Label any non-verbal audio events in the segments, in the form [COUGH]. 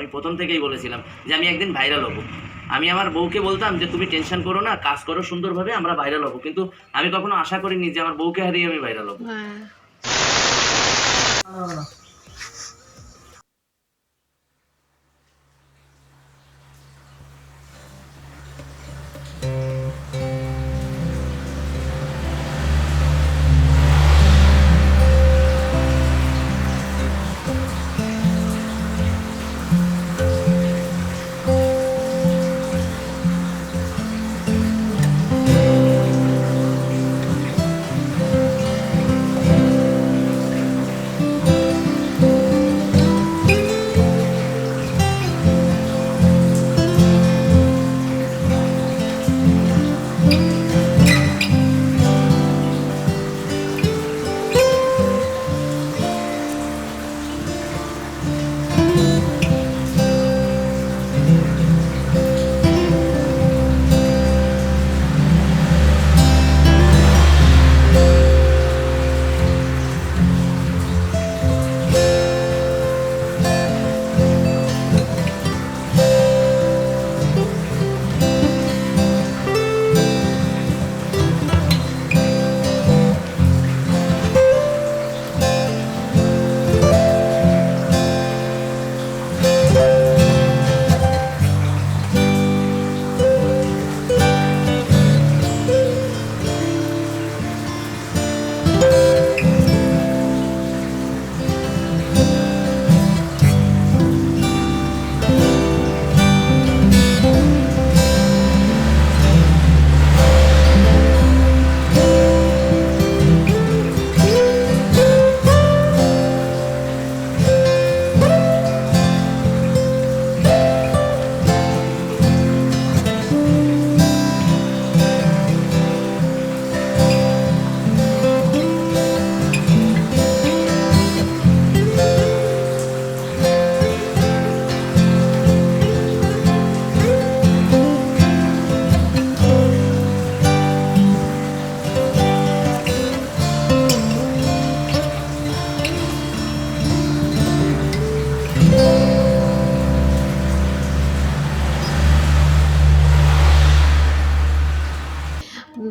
আমি প্রথম থেকেই বলেছিলাম যে আমি একদিন ভাইরাল হব। আমি আমার বউকে বলতাম যে তুমি টেনশন করো না কাজ করো সুন্দরভাবে আমরা ভাইরাল হব। কিন্তু আমি কখনো আশা করিনি যে আমার বউকে হারিয়ে আমি ভাইরাল হব।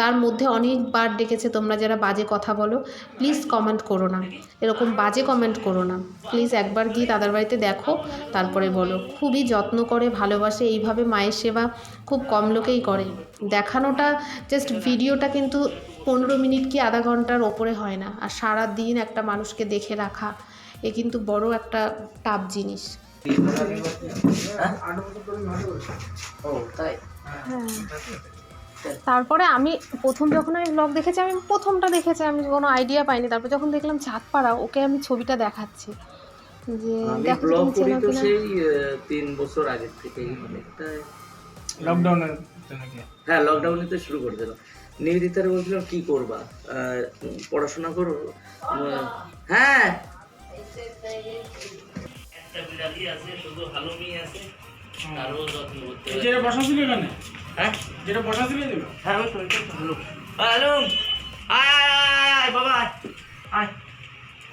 তার মধ্যে অনেকবার ডেকেছে তোমরা যারা বাজে কথা বলো প্লিজ কমেন্ট করো না। এরকম বাজে কমেন্ট করো না। প্লিজ একবার গিয়ে তাদের বাড়িতে দেখো, তারপরে বলো। খুবই যত্ন করে, ভালোবাসে, এইভাবে মায়ের সেবা খুব কম লোকেই করে। দেখানোটা জাস্ট ভিডিওটা কিন্তু পনেরো মিনিট কি আধা ঘণ্টার ওপরে হয় না। আর সারা দিন একটা মানুষকে দেখে রাখা, এ কিন্তু বড় একটা টাফ জিনিস। তাই তারপরে আমি প্রথম যখন আমি ব্লগ দেখেছি আমি প্রথমটা দেখেছি আমি কোনো আইডিয়া পাইনি। তারপর যখন দেখলাম চাঁদপাড়া ওকে আমি ছবিটা দেখাচ্ছি। যে দেখো ব্লগ তুমি চেনো তো কিনা? সেই আহ, তিন বছর আগের থেকেই। অনেকটা লকডাউনের হ্যাঁ লকডাউনে তো শুরু করে দিলাম। নিবেদিতারে বলছিলাম কি করবা? পড়াশোনা করো? হ্যাঁ। একটা বিড়ালি আছে শুধু হালুমি আছে তারও যত্ন করতে এই হয়। বসা ছিল এখানে? হ্যাঁ? যেটা বসা ছিল এগুলো হ্যাঁ ওই তো ওইটা তো হালুম হালুম আয় আয় আয় আয় বাবা আয়। আয়।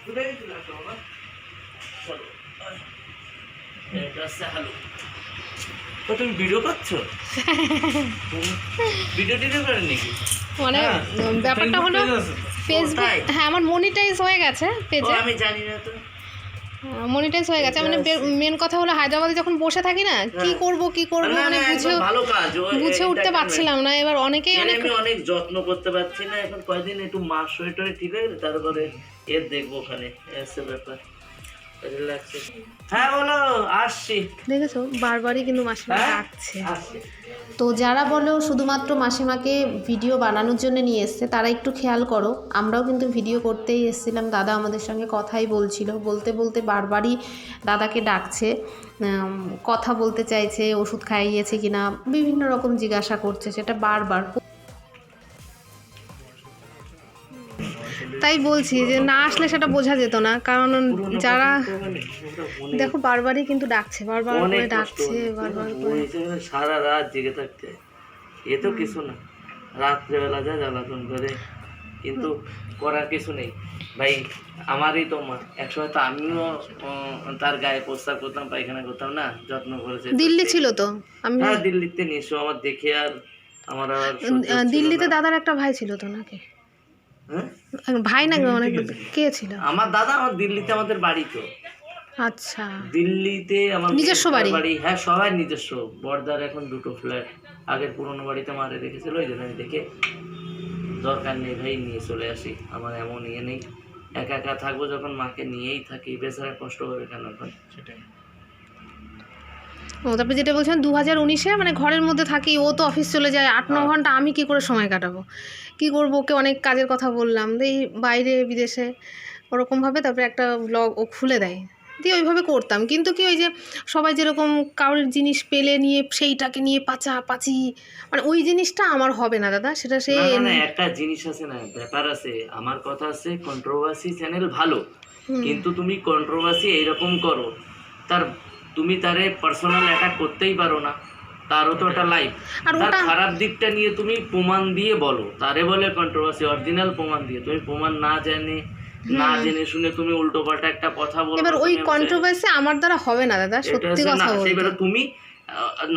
কোথায় গেছিল একটা বাবা? চলো। এটা হচ্ছে ও তুমি ভিডিও করছ? [LAUGHS] ভিডিও টিডিও করেন নাকি? মানে হ্যাঁ, ব্যাপারটা হলো ফেসবুক হ্যাঁ আমার মনিটাইজ হয়ে গেছে পেজে আমি জানি না তো। মনিটাইজ হয়ে গেছে। মানে মেন কথা হলো হায়দ্রাবাদে যখন বসে থাকি না কি হ্যাঁ। করব কি করব মানে বুঝে ভালো কাজ। বুঝে উঠতে পারছিলাম না। এবার অনেকেই অনেক আমি অনেক যত্ন করতে পারছি না। এখন কয়দিন একটু মাস শরীর ঠিক হয়ে তারপরে এর দেখব ওখানে এসে ব্যাপার। হ্যাঁ বলো আসছি। দেখেছ? বারবারই কিন্তু মাসিমা হ্যাঁ? ডাকছে। তো যারা বলো শুধুমাত্র মাসিমাকে ভিডিও বানানোর জন্য নিয়ে এসছে তারা একটু খেয়াল করো। আমরাও কিন্তু ভিডিও করতেই এসেছিলাম। দাদা আমাদের সঙ্গে কথাই বলছিল। বলতে বলতে বারবারই দাদাকে ডাকছে। কথা বলতে চাইছে ওষুধ খাইয়েছে কিনা বিভিন্ন রকম জিজ্ঞাসা করছে। সেটা বারবার। তাই বলছি যে না আসলে সেটা বোঝা যেত না। কারণ যারা দেখো বারবারই কিন্তু ডাকছে বারবার করে ডাকছে বারবার করে। সারা রাত জেগে থাকতে এ তো কিছু না। রাত্রেবেলা যা জ্বালাতন করে কিন্তু করার কিছু নেই। ভাই আমারই তো মা। এক সময় তো আমিও তার গায়ে প্রস্তাব করতাম পায়খানা করতাম না যত্ন করেছে। দিল্লি ছিল তো? আমি হ্যাঁ দিল্লিতে নিশ্চয় আমার দেখে আর আমার আর দিল্লিতে দাদার একটা ভাই ছিল তো নাকি? ভাই না অনেক কে ছিল? আমার দাদা আমার দিল্লিতে আমাদের বাড়ি তো। আচ্ছা। দিল্লিতে আমার নিজস্ব মেয়েটার বাড়ি? হ্যাঁ সবাই নিজস্ব। বর্দার এখন দুটো ফ্ল্যাট আগের পুরোনো বাড়িতে মারে রেখেছিল ওই জন্য আমি দেখে দরকার নেই ভাই নিয়ে চলে আসি। আমার এমন ইয়ে নেই। একা একা থাকব যখন মাকে নিয়েই থাকি। বেচারা কষ্ট হবে কেন এখন? সেটাই। ও তারপরে যেটা বলছেন দু হাজার উনিশে মানে ঘরের মধ্যে থাকি ও তো অফিস চলে যায় আট ন হ্যাঁ। ঘণ্টা আমি কি করে সময় কাটাবো? কি করব ওকে অনেক কাজের কথা বললাম এই বাইরে বিদেশে ওরকমভাবে তারপরে একটা ব্লগ ও খুলে দেয়। দিয়ে ওইভাবে করতাম কিন্তু কি ওই যে সবাই যেরকম কারোর জিনিস পেলে নিয়ে সেইটাকে নিয়ে পাচা পাচি মানে ওই জিনিসটা আমার হবে না দাদা সেটা সে একটা জিনিস আছে না ব্যাপার আছে আমার কথা আছে কন্ট্রোভার্সি চ্যানেল ভালো কিন্তু তুমি কন্ট্রোভার্সি এইরকম করো তার তুমি তারে পার্সোনাল অ্যাটাক করতেই পারো না। তারও তো একটা লাইফ তার খারাপ দিকটা নিয়ে তুমি প্রমাণ দিয়ে বলো। তারে বলে কন্ট্রোভার্সি অরিজিনাল প্রমাণ দিয়ে। তুমি প্রমাণ না জানে না জেনে শুনে তুমি উল্টো পাল্টা একটা কথা বলো এবার ওই কন্ট্রোভার্সি আমার দ্বারা হবে না দাদা। সত্যি কথা বলতে। সেইবারে তুমি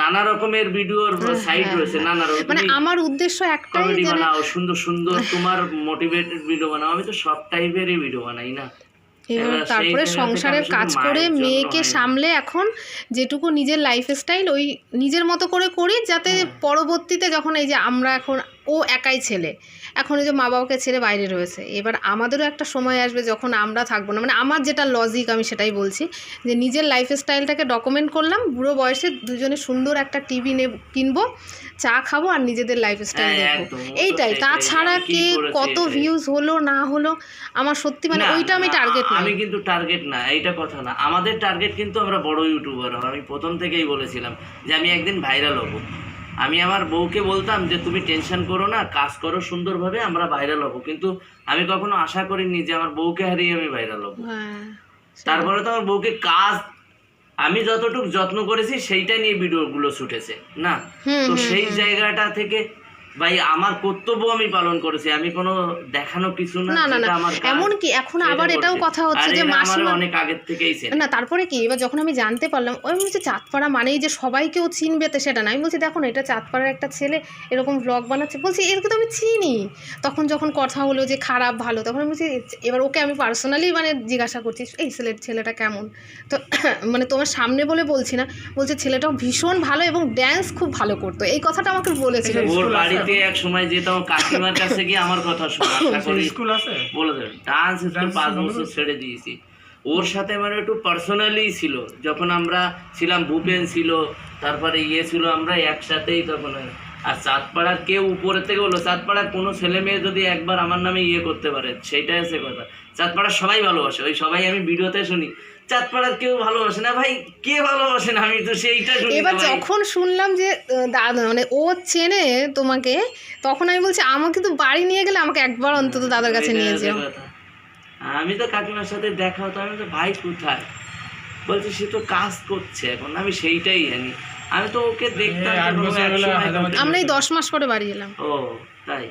নানা রকমের ভিডিওর সাইট হ্যাঁ, রয়েছে নানা রকম মানে আমার উদ্দেশ্য একটাই বানাও সুন্দর সুন্দর তোমার মোটিভেটেড ভিডিও বানাও। আমি তো সব টাইপেরই ভিডিও বানাই না। এবার এবার তারপরে সংসারের কাজ করে মেয়েকে সামলে এখন যেটুকু নিজের লাইফস্টাইল ওই নিজের মতো করে করি যাতে হ্যাঁ। পরবর্তীতে যখন এই যে আমরা এখন ও একাই ছেলে। এখন ওই যে মা বাবাকে ছেড়ে বাইরে রয়েছে। এবার আমাদেরও একটা সময় আসবে যখন আমরা থাকব না। মানে আমার যেটা লজিক আমি সেটাই বলছি যে নিজের লাইফস্টাইলটাকে ডকুমেন্ট করলাম বুড়ো বয়সে দুজনে সুন্দর একটা টিভি নে কিনবো চা খাব আর নিজেদের লাইফ স্টাইল দেখব। এইটাই। তাছাড়া কে কত ভিউজ হলো না হলো আমার সত্যি মানে ওইটা আমি টার্গেট না, আমি কিন্তু টার্গেট না এইটা কথা না। আমাদের টার্গেট কিন্তু আমরা বড় ইউটিউবার আমি প্রথম থেকেই বলেছিলাম যে আমি একদিন ভাইরাল হব। আমি আমার বউকে বলতাম যে তুমি টেনশন করো না কাজ করো সুন্দরভাবে আমরা ভাইরাল হব। কিন্তু আমি কখনো আশা করিনি যে আমার বউকে হারিয়ে আমি ভাইরাল হব। হ্যাঁ তারপরে তো আমার বউকে কাজ আমি যতটুকু যত্ন করেছি সেইটা নিয়ে ভিডিওগুলো ছুটেছে না? তো সেই জায়গাটা থেকে ভাই আমার কর্তব্য আমি পালন করেছি। আমি কোনো দেখানো কিছু না না না এমন কি? এখন আবার এটাও কথা হচ্ছে যে মাসিমা অনেক আগের থেকেই না তারপরে কি? এবার যখন আমি জানতে পারলাম ওই বলছে চাঁদপাড়া মানেই যে সবাইকেও চিনবে তো সেটা না। আমি বলছি দেখো এটা চাঁদপাড়ার একটা ছেলে এরকম ব্লগ বানাচ্ছে। বলছি এরকে তো আমি চিনি। তখন যখন কথা হলো যে খারাপ ভালো তখন আমি বলছি এবার ওকে আমি পার্সোনালি মানে জিজ্ঞাসা করছি এই ছেলের ছেলেটা কেমন? তো [CLEARS THROAT] মানে তোমার সামনে বলে বলছি না। বলছে ছেলেটাও ভীষণ ভালো এবং ড্যান্স খুব ভালো করতো। এই কথাটা আমাকে বলেছিল বাড়িতে এক সময় যেতাম কাকিমার কাছে গিয়ে আমার কথা শোনা আশা [LAUGHS] করি স্কুল আছে? বলে ডান্স স্কুল পাঁচ বছর ছেড়ে দিয়েছি। ওর সাথে আমার একটু পার্সোনালি ছিল। যখন আমরা ছিলাম ভূপেন ছিল তারপরে ইয়ে ছিল আমরা একসাথেই তখন আর চাঁদপাড়ার কেউ উপরের থেকে বলল চাঁদপাড়ার কোনো ছেলে মেয়ে যদি একবার আমার নামে ইয়ে করতে পারে সেইটাই আছে কথা। চাঁদপাড়ার সবাই ভালোবাসে ওই সবাই আমি ভিডিওতে শুনি। চাঁদপাড়ার কেউ ভালোবাসে না। ভাই কে ভালোবাসে না? আমি তো সেইটা এবার যখন শুনলাম যে দাদা মানে ও চেনে তোমাকে তখন আমি বলছি আমাকে তো বাড়ি নিয়ে গেলে আমাকে একবার অন্তত দাদার কাছে নিয়ে যেও। আমি তো কাকিমার সাথে দেখা হতো আমি তো ভাই কোথায়? বলছে সে তো কাজ করছে এখন। আমি সেইটাই জানি। আমি তো ওকে দেখতাম আমরা এই দশ মাস করে বাড়ি এলাম ও তাই।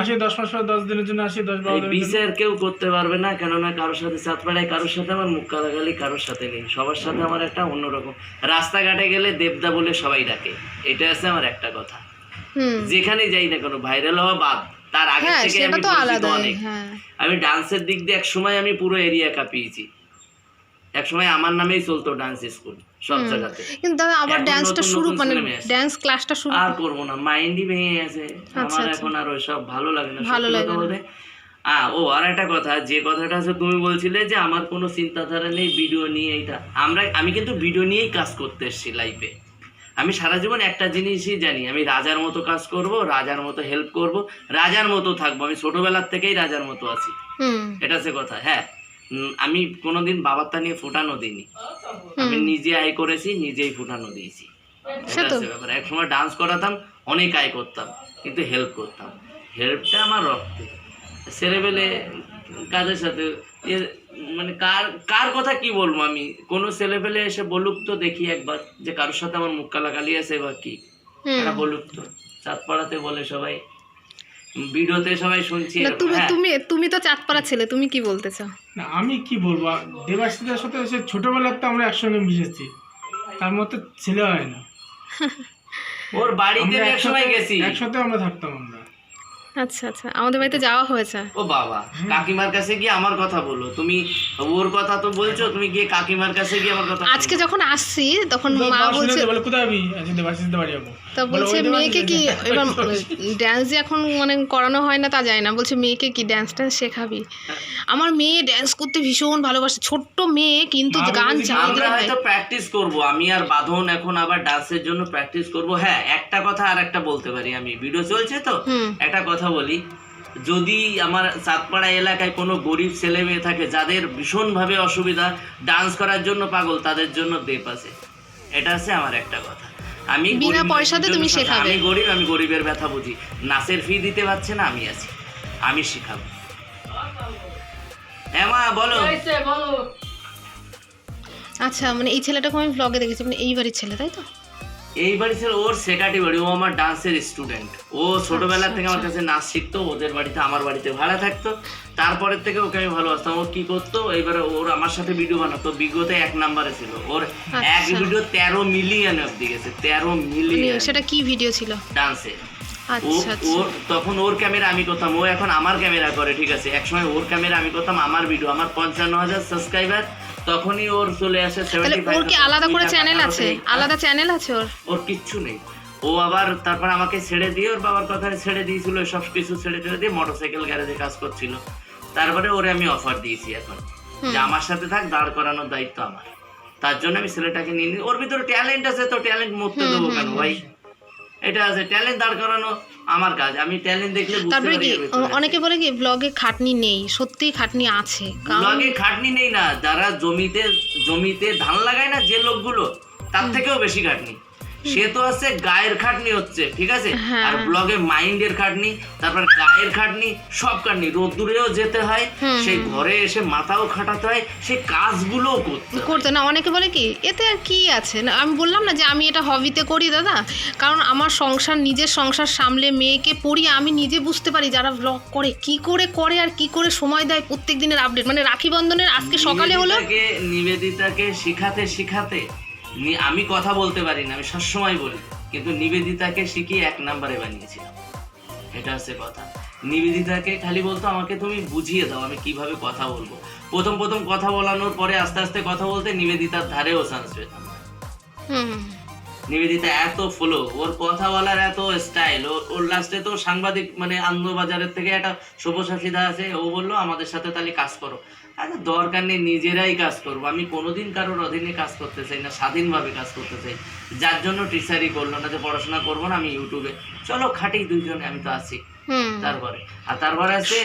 আসি দশ মাস পর দশ দিনের জন্য আসি দশ বারো। বিচার কেউ করতে পারবে না কেননা কারোর সাথে সাত পাড়ায় কারোর সাথে আমার মুখ কালাগালি কারোর সাথে নেই। সবার সাথে আমার একটা অন্যরকম। রাস্তাঘাটে গেলে দেবদা বলে সবাই ডাকে। এটা আছে আমার একটা কথা। যেখানে যাই না কোনো ভাইরাল হওয়া বাদ। তার আগে হ্যাঁ থেকে আমি তো পরিচিত আলাদা অনেক। হ্যাঁ। আমি ডান্সের দিক দিয়ে এক সময় আমি পুরো এরিয়া কাঁপিয়েছি। এক সময় আমার নামেই চলতো ডান্স স্কুল। সব জায়গাতে। কিন্তু দাদা আবার ড্যান্সটা শুরু মানে ড্যান্স ক্লাসটা শুরু আর করব না মাইন্ডই ভেঙে গেছে। আমার আচ্ছা। এখন আর ওইসব ভালো লাগে না ভালো লাগে। বলতে। ও আর একটা কথা যে কথাটা আছে তুমি বলছিলে যে আমার কোনো চিন্তাধারা নেই ভিডিও নিয়ে এটা আমরা আমি কিন্তু ভিডিও নিয়েই কাজ করতে এসেছি লাইফে আমি সারা জীবন একটা জিনিসই জানি আমি রাজার মতো কাজ করব রাজার মতো হেল্প করব রাজার মতো থাকব। আমি ছোটবেলার থেকেই রাজার মতো আছি। এটা হচ্ছে কথা হ্যাঁ। আমি কোনোদিন বাবার তা নিয়ে ফুটানো দিইনি। আমি নিজে আয় করেছি নিজেই ফুটানো দিয়েছি। ব্যাপার। এক সময় ডান্স করাতাম অনেক আয় করতাম কিন্তু হেল্প করতাম। হেল্পটা আমার রক্তে। ছেলেবেলে কাদের সাথে? মানে কার কার কথা কি বলব আমি? কোনো ছেলেবেলে এসে বলুক তো দেখি একবার যে কারোর সাথে আমার মুখ কালাকালি আছে বা কি। বলুক তো। চাঁদপাড়াতে বলে সবাই ভিডিওতে সবাই শুনছি না তুমি হ্যাঁ, তুমি তুমি তো চাঁদপাড়া ছেলে তুমি কি বলতেছো না আমি কি বলব? দেবাশ্রীদের সাথে সে ছোটবেলার তো আমরা একসঙ্গে মিশেছি। তার মতো ছেলে হয় না। ওর বাড়িতে এক সময় গেছি। একসাথে আমরা থাকতাম আচ্ছা আচ্ছা। আমাদের বাড়িতে যাওয়া হয়েছে। ও বাবা কাকিমার কাছে গিয়ে আমার কথা বলো। তুমি ওর কথা তো বলছো তুমি গিয়ে কাকিমার কাছে গিয়ে আমার কথা আজকে যখন আসছি তখন মা বলছে বলে কোথায় যাব তা বলছে মেয়েকে কি। এবার ড্যান্স যে এখন মানে করানো হয় না তা যায় না। বলছে মেয়েকে কি ড্যান্স ট্যান্স শেখাবি? আমার মেয়ে ড্যান্স করতে ভীষণ ভালোবাসে। ছোট্ট মেয়ে কিন্তু গান চালিয়ে আমরা হয়তো প্র্যাকটিস করব। আমি আর বাঁধন এখন আবার ডান্সের জন্য প্র্যাকটিস করব। হ্যাঁ একটা কথা আর একটা বলতে পারি আমি। ভিডিও চলছে তো? একটা কথা বলি যদি আমার চাঁদপাড়া এলাকায় কোনো গরিব ছেলে মেয়ে থাকে যাদের ভীষণভাবে অসুবিধা ডান্স করার জন্য পাগল তাদের জন্য দেপ আছে। এটা হচ্ছে আমার একটা কথা। আমি বিনা পয়সাতে তুমি শেখাবে। আমি গরিব আমি গরিবের ব্যথা বুঝি। নাচের ফি দিতে পারছে না আমি আছি। আমি শেখাবো। হ্যাঁ মা বলো। আচ্ছা মানে এই ছেলেটাকে আমি ব্লগে দেখেছি মানে এই বাড়ির ছেলে তাই তো? এই বাড়ি ছিল ওর সেকাটি বাড়ি ও আমার ডান্সের স্টুডেন্ট ও ছোটবেলা আচ্ছা, থেকে আমার কাছে নাচ শিখতো ওদের বাড়িতে আমার বাড়িতে ভাড়া থাকতো। তারপরের থেকে ওকে আমি ভালোবাসতাম। ও কি করতো এবারে ওর আমার সাথে ভিডিও বানাতো। বিগত এক নাম্বারে ছিল। ওর এক আচ্ছা। ভিডিও তেরো মিলিয়ন অব্দি গেছে তেরো মানে মিলিয়ন সেটা কি ভিডিও ছিল? ডান্সে ও আচ্ছা আচ্ছা। ওর তখন ওর ক্যামেরা আমি করতাম। ও এখন আমার ক্যামেরা করে ঠিক আছে? একসময় ওর ক্যামেরা আমি করতাম আমার ভিডিও আমার পঞ্চান্ন হাজার সাবস্ক্রাইবার তখনই ওর চলে আসে ওর কি আলাদা করে চ্যানেল আছে? আলাদা চ্যানেল আছে ওর? ওর কিচ্ছু নেই। ও আবার তারপর আমাকে ছেড়ে দিয়ে ওর বাবার কথা ছেড়ে দিয়েছিল সব কিছু ছেড়ে ছেড়ে দিয়ে মোটরসাইকেল গ্যারেজে কাজ করছিল। তারপরে ওরে আমি অফার দিয়েছি এখন। যে আমার সাথে থাক দাঁড় করানোর দায়িত্ব আমার। তার জন্য আমি ছেলেটাকে নিয়ে নিই ওর ভিতরে ট্যালেন্ট আছে তো ট্যালেন্ট মরতে দেবো কেন ভাই? এটা আছে ট্যালেন্ট দাঁড় করানো আমার কাজ আমি ট্যালেন্ট দেখলে বুঝতে তারপরে পারি কি। অনেকে বলে কি ব্লগে খাটনি নেই সত্যি খাটনি আছে ব্লগে খাটনি নেই না যারা জমিতে জমিতে ধান লাগায় না যে লোকগুলো তার থেকেও বেশি খাটনি সে তো আছে গায়ের খাটনি হচ্ছে ঠিক আছে? হ্যাঁ। আর ব্লগে মাইন্ডের খাটনি তারপর গায়ের খাটনি সব খাটনি রোদ্দুরেও যেতে হয় সেই ঘরে এসে মাথাও খাটাতে হয় সেই কাজগুলোও করতে করতে না অনেকে বলে কি এতে আর কি আছে? না আমি বললাম না যে আমি এটা হবিতে করি দাদা। কারণ আমার সংসার নিজের সংসার সামলে মেয়েকে পড়িয়ে আমি নিজে বুঝতে পারি যারা ব্লগ করে কি করে করে আর কি করে সময় দেয় প্রত্যেক দিনের আপডেট মানে রাখি বন্ধনের আজকে সকালে হলো নিবেদিতাকে শিখাতে শিখাতে আমি কথা বলতে পারি না আমি সবসময় বলি, কিন্তু নিবেদিতাকে শিখিয়ে এক নাম্বারে বানিয়েছিলাম এটা হচ্ছে কথা। নিবেদিতাকে খালি বলতো, আমাকে তুমি বুঝিয়ে দাও, আমি কীভাবে কথা বলব। প্রথম প্রথম কথা বলানোর পরে আস্তে আস্তে কথা বলতে নিবেদিতার ধারেও চান্স পেতাম। নিবেদিতা এত ফলো ওর কথা বলার এত স্টাইল ওর লাস্টে তো সাংবাদিক মানে আনন্দবাজারের থেকে একটা শুভশাসিদা আছে ও বলল আমাদের সাথে তাহলে কাজ করো। আরে দরকার নেই নিজেরাই কাজ করব। আমি কোনোদিন কারোর অধীনে কাজ করতে চাই না স্বাধীনভাবে কাজ করতে চাই। যার জন্য টিচারই করল না যে পড়াশোনা করব না আমি ইউটিউবে। চলো খাটি দুইজনে আমি তো আছি। তারপরে আর তারপরে আছে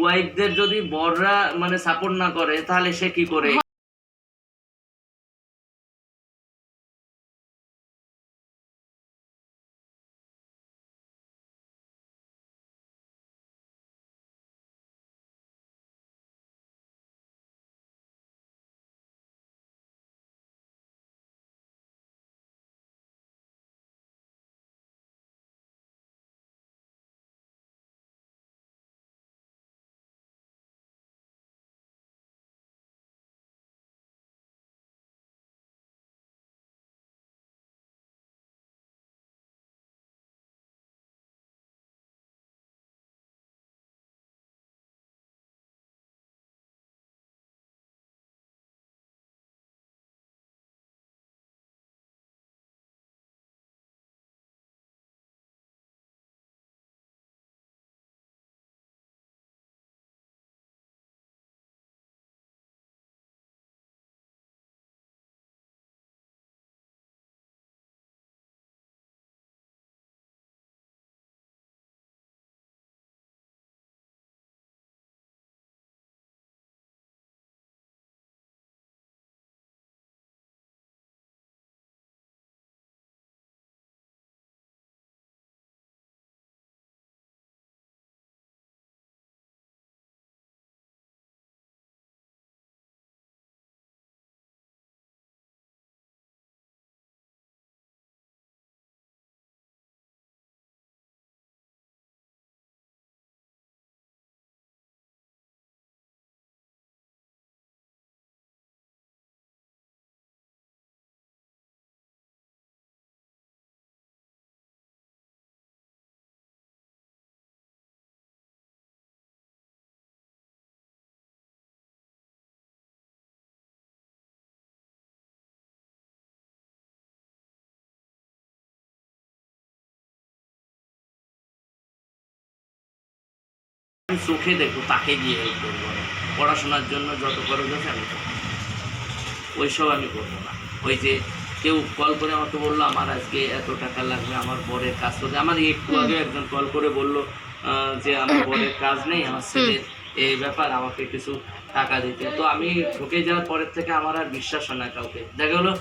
ওয়াইফদের যদি বড়রা মানে সাপোর্ট না করে তাহলে সে কি করে? আমি চোখে দেখব তাকে গিয়ে হেল্প করব না। পড়াশোনার জন্য যত খরচ আছে আমি করব। ওইসব আমি করব না। ওই যে কেউ কল করে আমাকে বলল আমার আজকে এত টাকা লাগবে আমার বরের কাজ করতে। আমার একটু আগে একজন কল করে বলল যে আমার বরের কাজ নেই আমার ছেলের এই ব্যাপার আমাকে কিছু টাকা দিতে। তো আমি ঢুকে যাওয়ার পরের থেকে আমার আর বিশ্বাস হয় না কাউকে। দেখা গেলো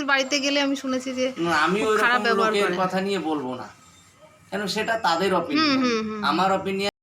তোর বাড়িতে গেলে আমি শুনেছি যে আমি খারাপ ব্যবহার কথা নিয়ে বলব না। কেন সেটা তাদের অপিনিয়ন আমার অপিনিয়ন